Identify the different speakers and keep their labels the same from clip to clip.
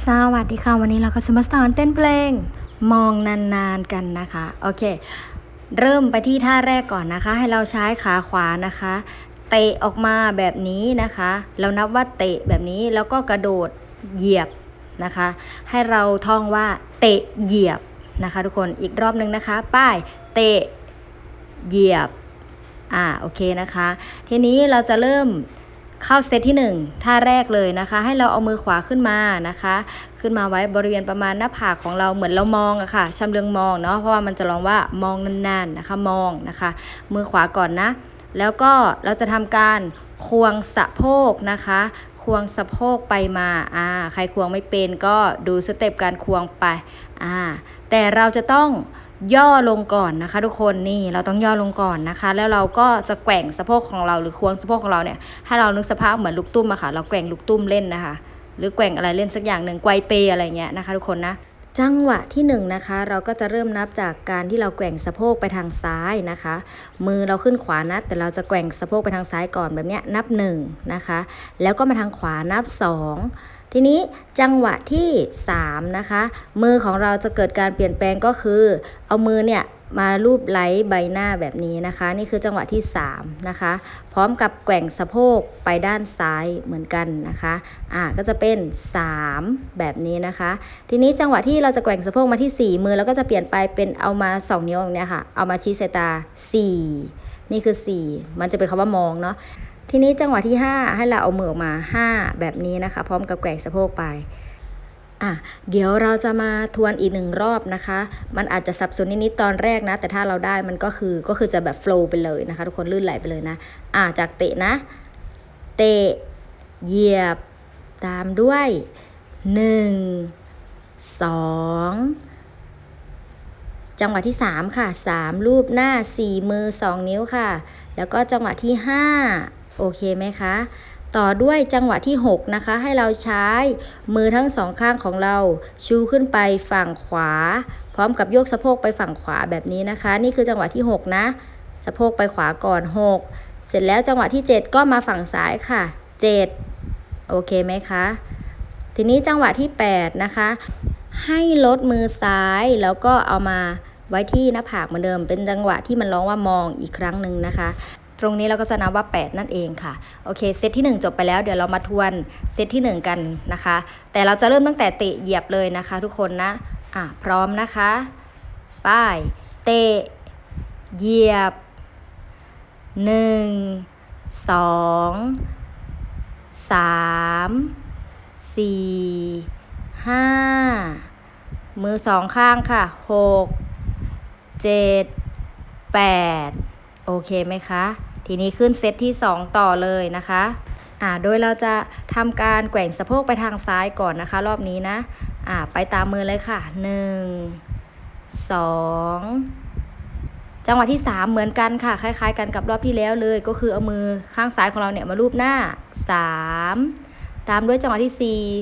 Speaker 1: สวัสดีค่ะ วันนี้เราก็จะมาสอนเต้นเพลง มองนานๆกันนะคะ โอเค เริ่มไปที่ท่าแรกก่อนนะคะ ให้เราใช้ขาขวานะคะ เตะออกมาแบบนี้นะคะ เรานับว่าเตะแบบนี้แล้วก็กระโดดเหยียบนะคะ ให้เราท่องว่าเตะเหยียบนะคะ ทุกคนอีกรอบหนึ่งนะคะ ป้ายเตะเหยียบอ่าโอเคนะคะ ทีนี้เราจะเริ่ม เข้าเซตที่ 1 ท่าแรกเลยนะคะ ให้เราเอามือขวาขึ้นมานะคะ ขึ้นมาไว้บริเวณประมาณหน้าผากของเราเหมือนเรามองอะค่ะชำเลืองมองเนาะเพราะว่ามันจะร้องว่ามองนานๆนะคะมองนะคะ มือขวาก่อนนะ แล้วก็เราจะทำการควงสะโพกนะคะควงสะโพกไปมาอ่าใครควงไม่เป็นก็ดูสเต็ปการควงไปอ่าแต่เราจะต้อง ย่อลงก่อนนะคะ ทุกคนนี่เราต้องย่อลงก่อนนะคะ แล้วเราก็จะแกว่งสะโพกของเราหรือควงสะโพกของเราเนี่ยให้เรานึกสภาพเหมือนลูกตุ้มอะค่ะ เราแกว่งลูกตุ้มเล่นนะคะ หรือแกว่งอะไรเล่นสักอย่างหนึ่งไกวเปอะไรเงี้ยนะคะ ทุกคนนะจังหวะที่1นงนะคะ เราก็จะเริ่มนับจากการที่เราแกว่งสะโพกไปทางซ้ายนะคะ มือเราขึ้นขวานะแต่เราจะแกว่งสะโพกไปทางซ้ายก่อนแบบเนี้ยนับ1นะคะแล้วก็มาทางขวานับ 2 ทีนี้จังหวะที่ 3 นะคะ มือของเราจะเกิดการเปลี่ยนแปลงก็คือ เอามือเนี่ยมารูปไล้ใบหน้าแบบนี้นะคะ นี่คือจังหวะที่ 3 นะคะ พร้อมกับแกว่งสะโพกไปด้านซ้ายเหมือนกันนะคะอ่าก็จะเป็น 3 แบบนี้นะคะ ทีนี้จังหวะที่เราจะแกว่งสะโพกมาที่ 4 มือเราก็จะเปลี่ยนไปเป็นเอามา 2 นิ้วอย่างเนี้ยค่ะ เอามาชี้สายตา 4 นี่คือ 4 มันจะเป็นคำว่ามองเนาะ ทีนี้จังหวะที่ 5 ให้เราเอามือออกมา 5 แบบนี้นะคะ พร้อมกับแกว่งสะโพกไปอะเดี๋ยวเราจะมาทวนอีกหนึ่งรอบนะคะ มันอาจจะสับสนนิดๆตอนแรกนะ แต่ถ้าเราได้มันก็คือก็คือจะแบบโฟล์ไปเลยนะคะ ทุกคนลื่นไหลไปเลยนะ อะจากเตะนะ เตะ เหยียบ ตามด้วย 1 2 จังหวะที่ 3 ค่ะ 3 รูปหน้า 4 มือ 2 นิ้วค่ะ แล้วก็จังหวะที่ 5 โอเคไหมคะ ต่อด้วยจังหวะที่ 6 นะคะ ให้เราใช้มือทั้งสองข้างของเราชูขึ้นไปฝั่งขวา พร้อมกับโยกสะโพกไปฝั่งขวาแบบนี้นะคะ นี่คือจังหวะที่ 6 นะ สะโพกไปขวาก่อน 6 เสร็จแล้วจังหวะที่ 7 ก็มาฝั่งซ้ายค่ะ 7 โอเคไหมคะ ทีนี้จังหวะที่ 8 นะคะ ให้ลดมือซ้ายแล้วก็เอามาไว้ที่หน้าผากเหมือนเดิม เป็นจังหวะที่มันร้องว่ามองอีกครั้งหนึ่งนะคะ ตรงนี้เราก็จะนับว่า 8 นั่นเองค่ะ โอเค เซตที่ 1 จบไปแล้ว เดี๋ยวเรามาทวนเซตที่ 1 กันนะคะ แต่เราจะเริ่มตั้งแต่เตะเหยียบเลยนะคะ ทุกคนนะ อะ พร้อมนะคะ ป้าย เตะ เหยียบ 1 2 3 4 5มือสองข้างค่ะ6 7 8โอเคไหมคะ ทีนี้ขึ้นเซตที่ 2 ต่อเลยนะคะอ่าโดยเราจะทำการแกว่งสะโพกไปทางซ้ายก่อนนะคะ รอบนี้นะอ่าไปตามมือเลยค่ะ 1 2 จังหวะที่ 3 เหมือนกันค่ะ คล้ายๆ กันกับรอบที่แล้วเลย ก็คือเอามือข้างซ้ายของเราเนี่ยมารูปหน้า 3 ตามด้วยจังหวะที่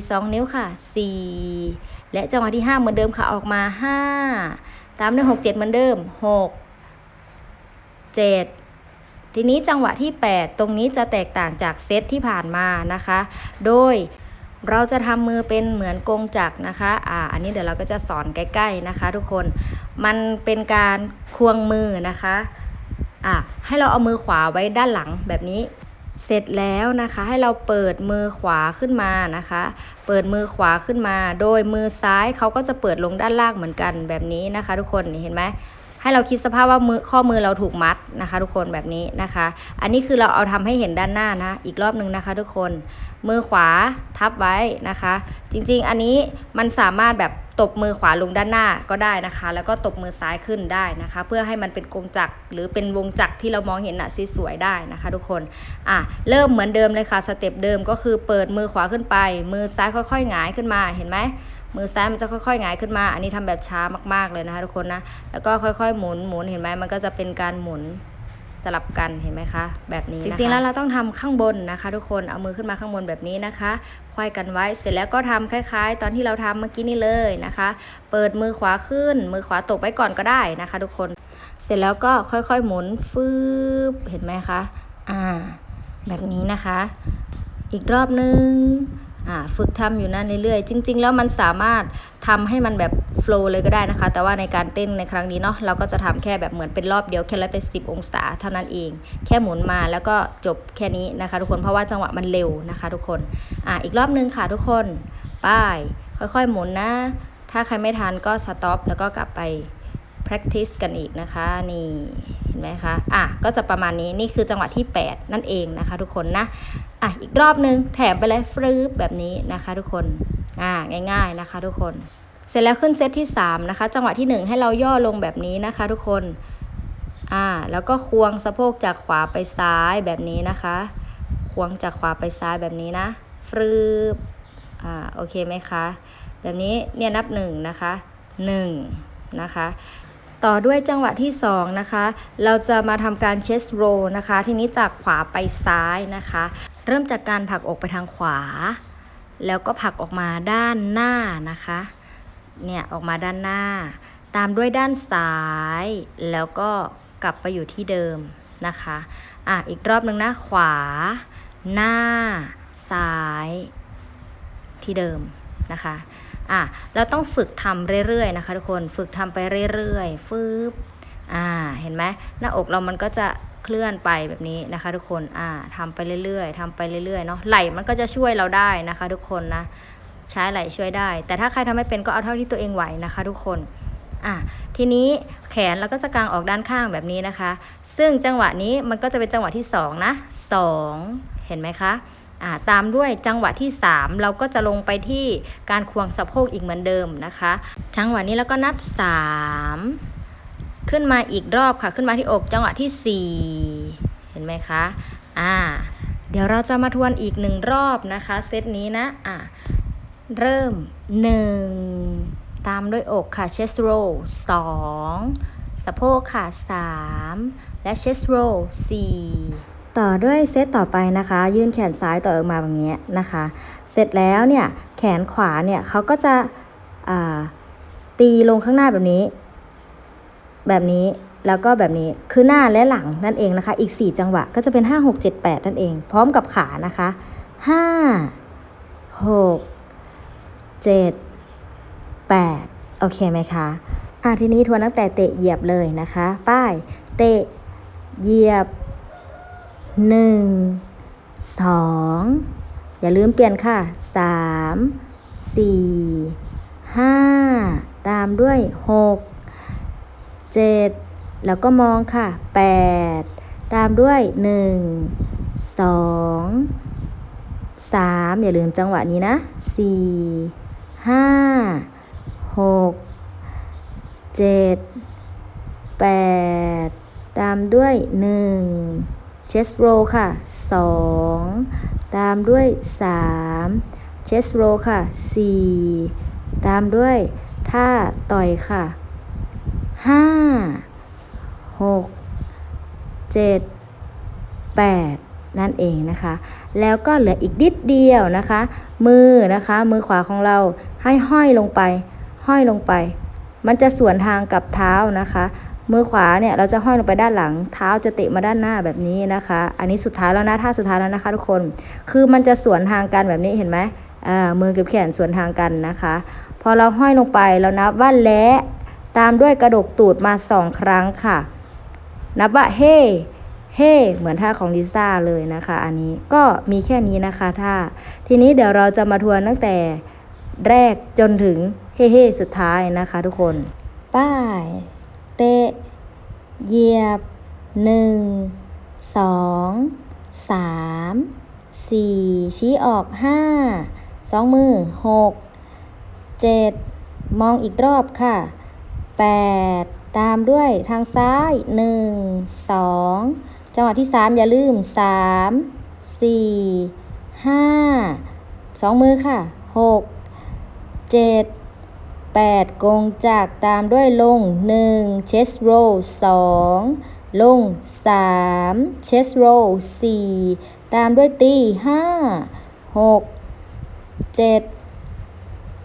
Speaker 1: 4 2 นิ้วค่ะ 4 และจังหวะที่ 5 เหมือนเดิมค่ะออกมา 5 ตามด้วย 6 7 เหมือนเดิม 6 7 ทีนี้จังหวะที่ 8 ตรงนี้จะแตกต่างจากเซตที่ผ่านมานะคะ โดยเราจะทำมือเป็นเหมือนกงจักรนะคะ อ่า อันนี้เดี๋ยวเราก็จะสอนใกล้ๆนะคะ ทุกคน มันเป็นการควงมือนะคะ อะให้เราเอามือขวาไว้ด้านหลังแบบนี้ เสร็จแล้วนะคะ ให้เราเปิดมือขวาขึ้นมานะคะ เปิดมือขวาขึ้นมา โดยมือซ้ายเขาก็จะเปิดลงด้านล่างเหมือนกันแบบนี้นะคะ ทุกคน เห็นไหม ให้เราคิดสภาพว่ามือข้อมือเราถูกมัดนะคะ ทุกคนแบบนี้นะคะ อันนี้คือเราเอาทำให้เห็นด้านหน้านะอีกรอบหนึ่งนะคะ ทุกคนมือขวาทับไว้นะคะ จริงๆ อันนี้มันสามารถแบบตบมือขวาลงด้านหน้าก็ได้นะคะ แล้วก็ตบมือซ้ายขึ้นได้นะคะ เพื่อให้มันเป็นกงจักรหรือเป็นวงจักรที่เรามองเห็นน่ะสวยๆได้นะคะ ทุกคนอะเริ่มเหมือนเดิมเลยค่ะสเต็ปเดิมก็คือเปิดมือขวาขึ้นไป มือซ้ายค่อยๆหงายขึ้นมาเห็นไหม มือซ้ายมันจะค่อยๆหงายขึ้นมา อันนี้ทำแบบช้ามากๆเลยนะคะทุกคนนะ แล้วก็ค่อยๆหมุนหมุนเห็นไหมมันก็จะเป็นการหมุนสลับกันเห็นไหมคะ แบบนี้จริงๆแล้วเราต้องทำข้างบนนะคะ ทุกคนเอามือขึ้นมาข้างบนแบบนี้นะคะควายกันไว้เสร็จแล้วก็ทำคล้าย ๆ ตอนที่เราทำเมื่อกี้นี่เลยนะคะ เปิดมือขวาขึ้น มือขวาตกไว้ก่อนก็ได้นะคะ ทุกคนเสร็จแล้วก็ค่อยๆหมุนฟืบเห็นไหมคะอ่าแบบนี้นะคะ อีกรอบนึงอ่า ฝึกทำอยู่นั่นเรื่อยๆ จริง ๆ แล้วมันสามารถทำให้มันแบบโฟล์เลยก็ได้นะคะ แต่ว่าในการเต้นในครั้งนี้เนาะเราก็จะทำแค่แบบเหมือนเป็นรอบเดียวแค่ร้อยเป็นสิบองศาเท่านั้นเอง แค่หมุนมาแล้วก็จบแค่นี้นะคะ ทุกคนเพราะว่าจังหวะมันเร็วนะคะ ทุกคนอ่าอีกรอบนึงค่ะทุกคนป้ายค่อยๆ หมุนนะ ถ้าใครไม่ทันก็สต็อปแล้วก็กลับไป practice กันอีกนะคะนี่ เห็นไหมคะอะก็จะประมาณนี้นี่คือจังหวะที่ 8 นั่นเองนะคะ ทุกคนนะอะอีกรอบนึงแถมไปเลยฟรึบแบบนี้นะคะทุกคนอ่าง่าย ๆนะคะ ทุกคน เสร็จแล้วขึ้นเซตที่ 3 นะคะ จังหวะที่ 1 ให้เราย่อลงแบบนี้นะคะ ทุกคนอ่าแล้วก็ควงสะโพกจากขวาไปซ้ายแบบนี้นะคะ ควงจากขวาไปซ้ายแบบนี้นะฟรึบอ่าโอเคไหมคะแบบนี้เนี่ยนับ1นะคะ1นะคะ ต่อด้วยจังหวะที่ 2 นะคะ เราจะมาทำการเชสโรนะคะ ทีนี้จากขวาไปซ้ายนะคะ เริ่มจากการผลักอกไปทางขวา แล้วก็ผลักออกมาด้านหน้านะคะ เนี่ยออกมาด้านหน้า ตามด้วยด้านซ้าย แล้วก็กลับไปอยู่ที่เดิมนะคะ อะ อีกรอบหนึ่งนะ ขวา หน้า ซ้าย ที่เดิม นะคะอะเราต้องฝึกทำเรื่อยๆนะคะทุกคนฝึกทำไปเรื่อยๆฟืบอ่าเห็นไหมหน้าอกเรามันก็จะเคลื่อนไปแบบนี้นะคะ ทุกคนอ่าทำไปเรื่อยๆทำไปเรื่อยๆเนาะไหล่มันก็จะช่วยเราได้นะคะ ทุกคนนะใช้ไหล่ช่วยได้ แต่ถ้าใครทำไม่เป็นก็เอาเท่าที่ตัวเองไหวนะคะ ทุกคนอะทีนี้แขนเราก็จะกางออกด้านข้างแบบนี้นะคะ ซึ่งจังหวะนี้มันก็จะเป็นจังหวะที่สองนะสองเห็นไหมคะ ตามด้วยจังหวะที่ 3 เราก็จะลงไปที่การควงสะโพกอีกเหมือนเดิมนะคะ จังหวะนี้แล้วก็นับ 3 ขึ้นมาอีกรอบค่ะ ขึ้นมาที่อกจังหวะที่ 4 เห็นไหมคะอ่าเดี๋ยวเราจะมาทวนอีกหนึ่งรอบนะคะเซตนี้นะอ่าเริ่ม 1 ตามด้วยอกค่ะ chest roll 2 สะโพกค่ะ 3 และ chest roll 4 ต่อด้วยเซตต่อไปนะคะ ยื่นแขนซ้ายต่อออกมาแบบนี้นะคะ เสร็จแล้วเนี่ยแขนขวาเนี่ยเขาก็จะตีลงข้างหน้าแบบนี้ แบบนี้แล้วก็แบบนี้คือหน้าและหลังนั่นเองนะคะ อีก 4 จังหวะก็จะเป็น 5 6 7 8 นั่นเอง พร้อมกับขานะคะ 5 6 7 8 โอเคไหมคะอะทีนี้ทวนตั้งแต่เตะเหยียบเลยนะคะ ป้าย เตะเหยียบ หนึ่งสองอย่าลืมเปลี่ยนค่ะสามสี่ห้าตามด้วยหกเจ็ดแล้วก็มองค่ะแปดตามด้วยหนึ่งสองสามอย่าลืมจังหวะนี้นะสี่ห้าหกเจ็ดแปดตามด้วยหนึ่ง chest row ค่ะ 2 ตามด้วย3 chest row ค่ะ 4 ตามด้วยท่าต่อยค่ะ 5 6 7 8 นั่นเองนะคะ แล้วก็เหลืออีกนิดเดียวนะคะ มือนะคะ มือขวาของเราให้ห้อยลงไป ห้อยลงไป มันจะสวนทางกับเท้านะคะ มือขวาเนี่ยเราจะห้อยลงไปด้านหลัง เท้าจะเตะมาด้านหน้าแบบนี้นะคะ อันนี้สุดท้ายแล้วนะท่าสุดท้ายแล้วนะคะ ทุกคน คือมันจะสวนทางกันแบบนี้เห็นไหมอ่ามือกับแขนสวนทางกันนะคะ พอเราห้อยลงไปเรานับว่าและตามด้วยกระดกตูดมาสองครั้งค่ะ นับว่าเฮ้เฮ้เหมือนท่าของลิซ่าเลยนะคะ อันนี้ก็มีแค่นี้นะคะท่าทีนี้เดี๋ยวเราจะมาทวนตั้งแต่แรกจนถึงเฮ้เฮ้สุดท้ายนะคะ ทุกคนป้าย เหยียบหนึ่งสองสามสี่ชี้ออกห้าสองมือหกเจ็ดมองอีกรอบค่ะแปดตามด้วยทางซ้ายหนึ่งสองจังหวะที่สามอย่าลืมสามสี่ห้าสองมือค่ะหกเจ็ด 8 กงจากตามด้วยลง1 chest roll 2ลง3 chest roll 4ตามด้วยตี 5 6 7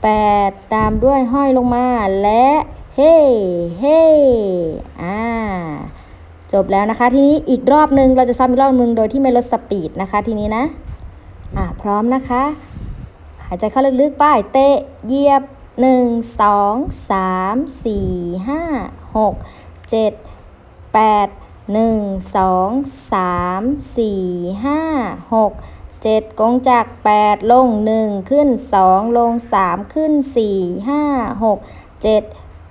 Speaker 1: 8 ตามด้วยห้อยลงมาและเฮ้เฮ้อ่าจบแล้วนะคะ ทีนี้อีกรอบหนึ่งเราจะซ้ำอีกรอบหนึ่งโดยที่ไม่ลดสปีดนะคะ ทีนี้นะ อ่าพร้อมนะคะ หายใจเข้าลึกๆ ป้าย เตะเหยียบ 1 2 3 4 5 6 7 8 1 2 3 4 5 6 7กเจ็ดแปดหนึ่งสองสามสี่ห้าหกเจ็ดกงจาก8ลง1ขึ้น2ลง3ขึ้น4 5 6 7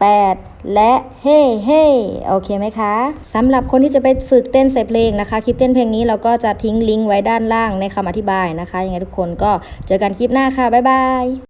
Speaker 1: 8และเฮ้เฮ้โอเคไหมคะสำหรับคนที่จะไปฝึกเต้นใส่เพลงนะคะ คลิปเต้นเพลงนี้เราก็จะทิ้งลิงก์ไว้ด้านล่างในคำอธิบายนะคะ ยังไงทุกคนก็เจอกันคลิปหน้าค่ะ บ๊ายบาย